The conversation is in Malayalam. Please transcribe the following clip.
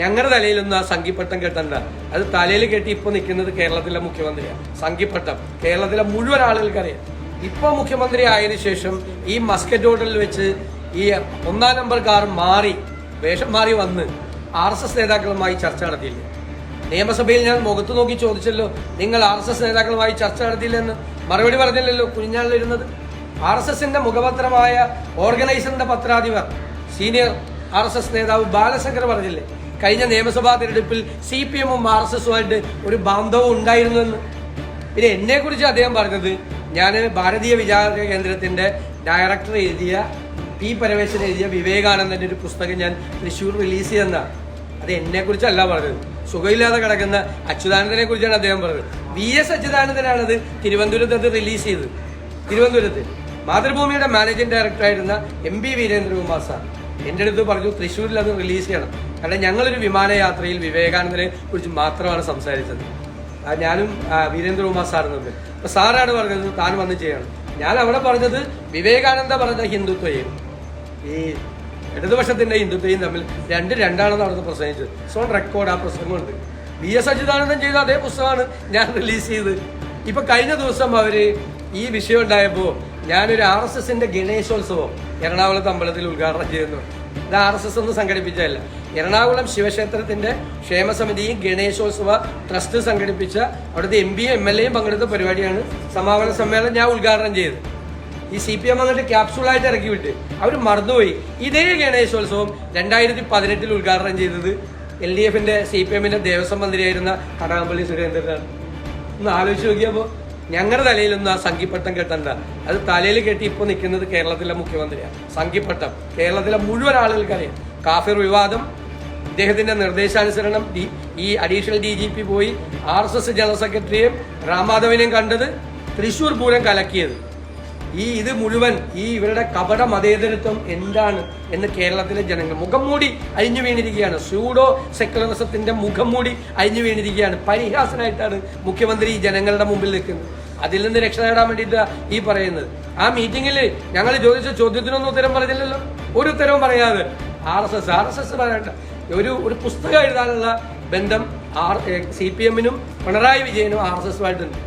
ഞങ്ങളുടെ തലയിലൊന്നും ആ സംഘിപ്പട്ടം കെട്ടണ്ട. അത് തലയിൽ കെട്ടി ഇപ്പൊ നിൽക്കുന്നത് കേരളത്തിലെ മുഖ്യമന്ത്രിയാണ് സംഘിപ്പട്ടം. കേരളത്തിലെ മുഴുവൻ ആളുകൾക്കറിയാം. ഇപ്പൊ മുഖ്യമന്ത്രി ആയതിനു ശേഷം ഈ മസ്കറ്റ് ഹോട്ടലിൽ വെച്ച് ഈ ഒന്നാം നമ്പർ കാർ മാറി വേഷം മാറി വന്ന് ആർ എസ് എസ് നേതാക്കളുമായി ചർച്ച നടത്തിയില്ല? നിയമസഭയിൽ ഞാൻ മുഖത്ത് നോക്കി ചോദിച്ചല്ലോ നിങ്ങൾ ആർ എസ് എസ് നേതാക്കളുമായി ചർച്ച നടത്തിയില്ലെന്ന് മറുപടി പറഞ്ഞില്ലല്ലോ കുഞ്ഞാളിലിരുന്നത് ആർ എസ് എസിന്റെ മുഖപത്രമായ ഓർഗനൈസറിന്റെ പത്രാധിപർ സീനിയർ ആർ എസ് എസ് നേതാവ് ബാലശങ്കർ പറഞ്ഞില്ലേ കഴിഞ്ഞ നിയമസഭാ തിരഞ്ഞെടുപ്പിൽ സി പി എമ്മും ആർ എസ് എസുമായിട്ട് ഒരു ബാന്ധവം ഉണ്ടായിരുന്നെന്ന്. പിന്നെ എന്നെ കുറിച്ച് അദ്ദേഹം പറഞ്ഞത് ഞാൻ ഭാരതീയ വിചാര കേന്ദ്രത്തിന്റെ ഡയറക്ടർ എഴുതിയ പി പരമേശ്വരൻ എഴുതിയ വിവേകാനന്ദന്റെ ഒരു പുസ്തകം ഞാൻ തൃശ്ശൂർ റിലീസ് ചെയ്യുന്നതാണ് അത് എന്നെ കുറിച്ചല്ല പറഞ്ഞത്. സുഖമില്ലാതെ കിടക്കുന്ന അച്യുതാനന്ദനെ കുറിച്ചാണ് അദ്ദേഹം പറഞ്ഞത്. വി എസ് അച്യുതാനന്ദനാണ് അത് തിരുവനന്തപുരത്ത് അത് റിലീസ് ചെയ്തത്. തിരുവനന്തപുരത്ത്. മാതൃഭൂമിയുടെ മാനേജിംഗ് ഡയറക്ടറായിരുന്ന എം ബി വീരേന്ദ്രകുമാർ സാർ. എന്റെ അടുത്ത് പറഞ്ഞു തൃശ്ശൂരിൽ അത് റിലീസ് ചെയ്യണം. കാരണം ഞങ്ങളൊരു വിമാനയാത്രയിൽ വിവേകാനന്ദനെ കുറിച്ച് മാത്രമാണ് സംസാരിച്ചത്. ഞാനും വീരേന്ദ്രകുമാർ സാറും തമ്മിൽ. അപ്പോൾ സാറാണ് പറഞ്ഞത് താൻ വന്ന് ചെയ്യണം. ഞാൻ അവിടെ പറഞ്ഞത് വിവേകാനന്ദ പറഞ്ഞ ഹിന്ദുത്വയും ഈ ഇടതുപക്ഷത്തിന്റെ ഹിന്ദുത്വയും തമ്മിൽ രണ്ട് രണ്ടാണെന്ന് അവിടുന്ന് പ്രസംഗിച്ചത്. സോൺ റെക്കോർഡ് ആ പ്രസംഗമുണ്ട്. ബി എസ് അച്യുതാനന്ദൻ ചെയ്ത അതേ പുസ്തകമാണ് ഞാൻ റിലീസ് ചെയ്ത് ഇപ്പം കഴിഞ്ഞ ദിവസം അവർ ഈ വിഷയം ഉണ്ടായപ്പോൾ ഞാനൊരു ആർ എസ് എസിന്റെ ഗണേശോത്സവം എറണാകുളത്ത് അമ്പലത്തിൽ ഉദ്ഘാടനം ചെയ്യുന്നു. ഇത് ആർ എസ് എസ് ഒന്നും സംഘടിപ്പിച്ചതല്ല. എറണാകുളം ശിവക്ഷേത്രത്തിന്റെ ക്ഷേമസമിതിയും ഗണേശോത്സവ ട്രസ്റ്റ് സംഘടിപ്പിച്ച അവിടുത്തെ എം പിയും എം എൽ എയും പങ്കെടുത്ത പരിപാടിയാണ് സമാപന സമ്മേളനം ഞാൻ ഉദ്ഘാടനം ചെയ്തത്. ഈ സി പി എം എന്നിട്ട് ക്യാപ്സൂളായിട്ട് ഇറക്കി വിട്ട് അവർ മറന്നുപോയി. ഇതേ ഗണേശോത്സവം രണ്ടായിരത്തി പതിനെട്ടിൽ ഉദ്ഘാടനം ചെയ്തത് എൽ ഡി എഫിന്റെ സി പി എമ്മിന്റെ ദേവസ്വം മന്ത്രിയായിരുന്ന കടകംപള്ളി സുരേന്ദ്രനാണ്. ഒന്ന് ആലോചിച്ച് നോക്കിയപ്പോൾ ഞങ്ങളുടെ തലയിലൊന്നും ആ സംഘിപ്പട്ടം കെട്ടണ്ട. അത് തലയിൽ കെട്ടി ഇപ്പോൾ നിൽക്കുന്നത് കേരളത്തിലെ മുഖ്യമന്ത്രിയാണ് സംഘിപ്പട്ടം. കേരളത്തിലെ മുഴുവൻ ആളുകൾക്കറിയാം. കാഫിർ വിവാദം ഇദ്ദേഹത്തിന്റെ നിർദ്ദേശാനുസരണം ഈ അഡീഷണൽ ഡി ജി പി പോയി ആർ എസ് എസ് ജനറൽ സെക്രട്ടറിയെയും രാമാധവനെയും കണ്ടത് തൃശൂർ പൂരം കലക്കിയത്. ഈ ഇത് മുഴുവൻ ഈ ഇവരുടെ കപട മതേതരത്വം എന്താണ് എന്ന് കേരളത്തിലെ ജനങ്ങൾ മുഖം മൂടി അഴിഞ്ഞു വീണിരിക്കുകയാണ്. സ്യൂഡോ സെക്യുലറിസത്തിന്റെ മുഖം മൂടി അഴിഞ്ഞു വീണിരിക്കുകയാണ്. പരിഹാസനായിട്ടാണ് മുഖ്യമന്ത്രി ജനങ്ങളുടെ മുമ്പിൽ നിൽക്കുന്നത്. അതിൽ നിന്ന് രക്ഷ നേടാൻ വേണ്ടിയിട്ട് ഈ പറയുന്നത്. ആ മീറ്റിംഗിൽ ഞങ്ങൾ ചോദിച്ച ചോദ്യത്തിനൊന്നും ഉത്തരം പറഞ്ഞില്ലല്ലോ. ഒരു ഉത്തരവും പറയാതെ. R S S R S S പറയട്ടെ ഒരു ഒരു പുസ്തകം എഴുതാനുള്ള ബന്ധം ആർ സി പി എമ്മിനും പിണറായി വിജയനും ആർ എസ് എസുമായിട്ടുണ്ട്.